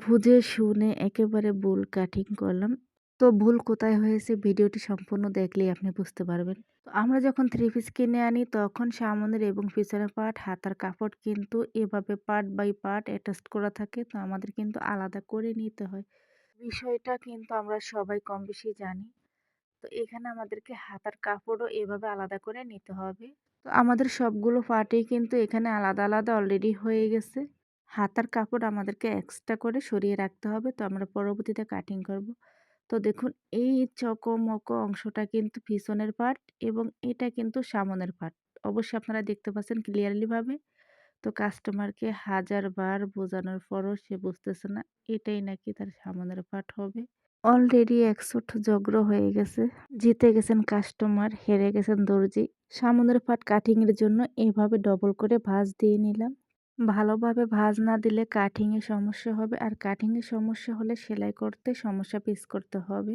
বুঝে শুনে একেবারে ভুল কাটিং করলাম। তো ভুল কোথায় হয়েছে ভিডিওটি সম্পূর্ণ দেখলেই আপনি বুঝতে পারবেন। তো আমরা যখন থ্রি পিস কিনে আনি, তখন সামনের এবং পিছনের পার্ট হাতার কাপড় কিন্তু এভাবে পার্ট বাই পার্ট অ্যাটাচড করা থাকে। তো আমাদের কিন্তু আলাদা করে নিতে হয়। বিষয়টা কিন্তু আমরা সবাই কম বেশি জানি। তো এখানে আমাদেরকে হাতার কাপড়ও এভাবে আলাদা করে নিতে হবে। তো আমাদের সবগুলো পার্টই কিন্তু এখানে আলাদা আলাদা অলরেডি হয়ে গেছে। হাতার কাপড় আমাদেরকে এক্সট্রা করে সরিয়ে রাখতে হবে। তো আমরা পরবর্তীতে কাটিং করব। তো দেখুন, এই চকমকো অংশটা কিন্তু পিছনের পার্ট এবং এটা কিন্তু সামনের পার্ট অবশ্যই আপনারা দেখতে পাচ্ছেন ক্লিয়ারলিভাবে তো কাস্টমারকে হাজারবার বোঝানোর পরও সে বুঝতেছে না, এটাই নাকি তার সামনের পার্ট হবে। অলরেডি একশোট জগ্র হয়ে গেছে। জিতে গেছেন কাস্টমার হেরে গেছেন দর্জি। সামনের পার্ট কাটিংয়ের জন্য এভাবে ডবল করে ভাঁজ দিয়ে নিলাম। ভালোভাবে ভাঁজ না দিলে কাটিংয়ে সমস্যা হবে আর কাটিংয়ে সমস্যা হলে সেলাই করতে সমস্যা পিস করতে হবে।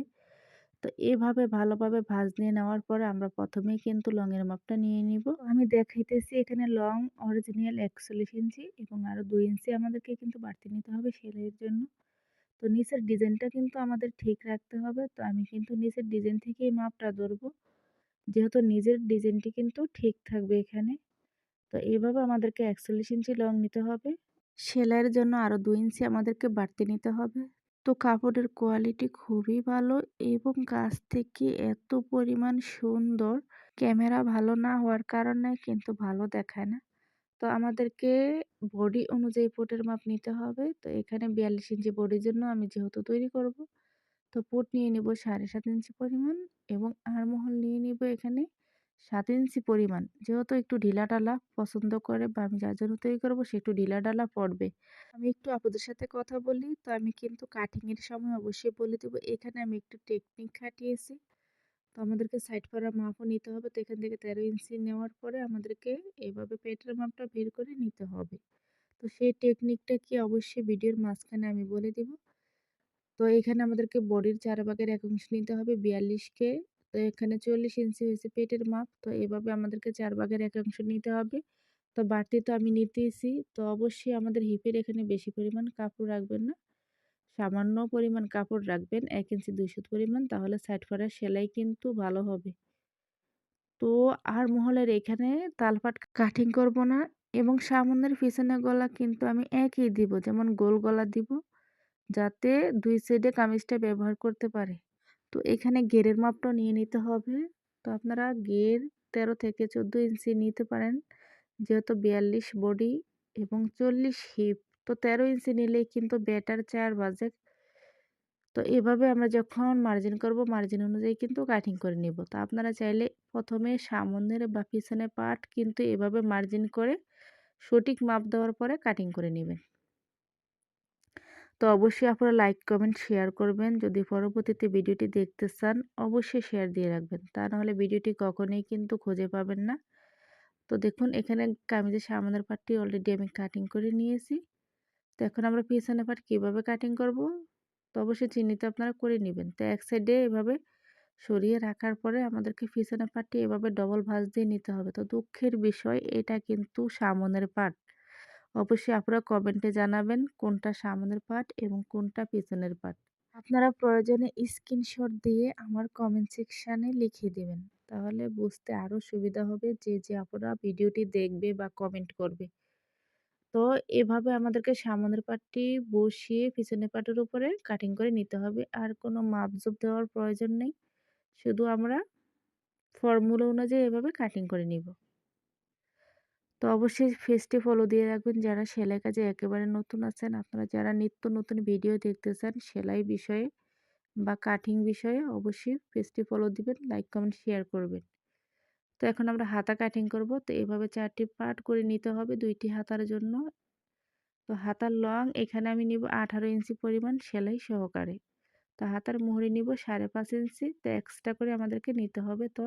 তো এভাবে ভালোভাবে ভাঁজ নিয়ে নেওয়ার পরে আমরা প্রথমেই কিন্তু লংয়ের মাপটা নিয়ে নিব। আমি দেখাইতেছি এখানে লং অরিজিনাল একচল্লিশ ইঞ্চি এবং আরও দুই ইঞ্চি আমাদেরকে কিন্তু বাড়তি নিতে হবে সেলাইয়ের জন্য। তো নিচের ডিজাইনটা কিন্তু আমাদের ঠিক রাখতে হবে। তো আমি কিন্তু নিচের ডিজাইন থেকেই মাপটা ধরবো। যেহেতু নিজের ডিজাইনটি কিন্তু ঠিক থাকবে এখানে। তো এভাবে আমাদেরকে একচল্লিশ ইঞ্চি লং নিতে হবে। সেলাইয়ের জন্য আরও দুই ইঞ্চি আমাদেরকে বাড়তি নিতে হবে। তো কাপড়ের কোয়ালিটি খুবই ভালো এবং কাছ থেকে এত পরিমাণ সুন্দর। ক্যামেরা ভালো না হওয়ার কারণে কিন্তু ভালো দেখায় না। তো আমাদেরকে বডি অনুযায়ী পোটের মাপ নিতে হবে। তো এখানে বিয়াল্লিশ ইঞ্চি বডির জন্য আমি যেহেতু তৈরি করব, তো পোট নিয়ে নিব সাড়ে সাত ইঞ্চি পরিমাণ এবং আরমহল নিয়ে নিব এখানে। সাত ইঞ্চি পরিমাণ। যেহেতু একটু ঢিলা ডালা পছন্দ করে বা আমি যার জন্য তৈরি করব, সে একটু ঢিলা ডালা পড়বে আমি একটু আপনাদের সাথে কথা বলি, তো আমি কিন্তু কাটিংয়ের সময় অবশ্যই বলে দেবো, এখানে আমি একটু টেকনিক খাটিয়েছি। তো আমাদেরকে সাইড করা মাপও নিতে হবে, তো এখান থেকে তেরো ইঞ্চি নেওয়ার পরে আমাদেরকে এইভাবে পেটের মাপটা বের করে নিতে হবে। তো সেই টেকনিকটা কি অবশ্যই ভিডিওর মাঝখানে আমি বলে দেব। তো এখানে আমাদেরকে বডির চার ভাগের এক অংশ নিতে হবে বিয়াল্লিশকে তো এখানে চল্লিশ ইঞ্চি হয়েছে পেটের মাপ। তো এভাবে আমাদেরকে চার ভাগের এক অংশ নিতে হবে। তো বাড়তি তো আমি নিতেইছি। তো অবশ্যই আমাদের হিপের এখানে বেশি পরিমাণ কাপড় রাখবেন না। সামান্য পরিমাণ কাপড় রাখবেন, এক ইঞ্চি দুইশো পরিমাণ, তাহলে সাইড করার সেলাই কিন্তু ভালো হবে। তো আর মহলের এখানে তালপাট কাটিং করব না এবং সামনের পিছনে গলা কিন্তু আমি একই দিব, যেমন গোল গলা দিব, যাতে দুই সাইডে কামিজটা ব্যবহার করতে পারে। তো এখানে গেরের মাপটাও নিয়ে নিতে হবে। তো আপনারা গের তেরো থেকে চোদ্দ ইঞ্চি নিতে পারেন। যেহেতু বিয়াল্লিশ বডি এবং চল্লিশ হিপ, তো তেরো ইঞ্চি নিলেই কিন্তু বেটার চার বাজে। তো এভাবে আমরা যখন মার্জিন করব মার্জিন অনুযায়ী কিন্তু কাটিং করে নিব। তো আপনারা চাইলে প্রথমে সামনের বা পিছনে পার্ট কিন্তু এভাবে মার্জিন করে সঠিক মাপ দেওয়ার পরে কাটিং করে নেবেন। তো অবশ্যই আপনারা লাইক, কমেন্ট, শেয়ার করবেন। যদি পরবর্তীতে ভিডিওটি দেখতে চান, অবশ্যই শেয়ার দিয়ে রাখবেন। তা নাহলে ভিডিওটি কখনোই কিন্তু খুঁজে পাবেন না। তো দেখুন, এখানে কামিজের সামনের পার্টটি অলরেডি আমি কাটিং করে নিয়েছি। তো এখন আমরা পিছনের পার্ট কীভাবে কাটিং করব? তো অবশ্যই চিহ্নিত আপনারা করে নেবেন। তো এক সাইডে এভাবে সরিয়ে রাখার পরে আমাদেরকে পিছনের পার্টটি এভাবে ডবল ভাঁজ দিয়ে নিতে হবে। তো দুঃখের বিষয়, এটা কিন্তু সামনের পার্ট অবশ্যই আপনারা কমেন্টে জানাবেন কোনটা সামনের পার্ট এবং কোনটা পিছনের পার্ট আপনারা প্রয়োজনে স্ক্রিনশট দিয়ে আমার কমেন্ট সেকশানে লিখে দেবেন। তাহলে বুঝতে আরও সুবিধা হবে যে যে আপনারা ভিডিওটি দেখবে বা কমেন্ট করবে। তো এভাবে আমাদেরকে সামনের পাটটি বসিয়ে পিছনের পাটের উপরে কাটিং করে নিতে হবে। আর কোনো মাপজোপ দেওয়ার প্রয়োজন নেই। শুধু আমরা ফর্মুলা অনুযায়ী এভাবে কাটিং করে নিব। তো অবশ্যই ফেসটি ফলো দিয়ে রাখবেন। যারা সেলাই কাজে একেবারে নতুন আছেন, আপনারা যারা নিত্য নতুন ভিডিও দেখতে চান সেলাই বিষয়ে বা কাটিং বিষয়ে অবশ্যই ফেসটি ফলো দিবেন লাইক কমেন্ট শেয়ার করবেন। তো এখন আমরা হাতা কাটিং করব। তো এভাবে চারটি পার্ট করে নিতে হবে দুইটি হাতার জন্য। তো হাতার লং এখানে আমি নিব আঠারো ইঞ্চি পরিমাণ সেলাই সহকারে। তো হাতার মোহরে নিব সাড়ে পাঁচ ইঞ্চি। তো এক্সট্রা করে আমাদেরকে নিতে হবে। তো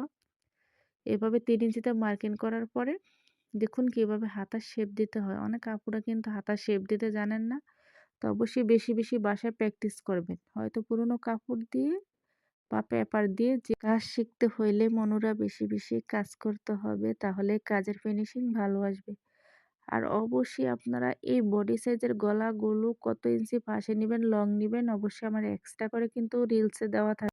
এভাবে তিন ইঞ্চিতে মার্কিং করার পরে দেখুন কীভাবে হাতার শেপ দিতে হয়। অনেক আপুরা কিন্তু হাতার শেপ দিতে জানেন না। তো অবশ্যই বেশি বেশি বাসায় প্র্যাকটিস করবেন। হয়তো পুরনো কাপড় দিয়ে বা পেপার দিয়ে যে কাজ শিখতে হইলে মনোরা বেশি বেশি কাজ করতে হবে, তাহলে কাজের ফিনিশিং ভালো আসবে। আর অবশ্যই আপনারা এই বডি সাইজের গলাগুলো কত ইঞ্চি পাশে নেবেন লং নেবেন, অবশ্যই আমার এক্সট্রা করে কিন্তু রিলসে দেওয়া থাকে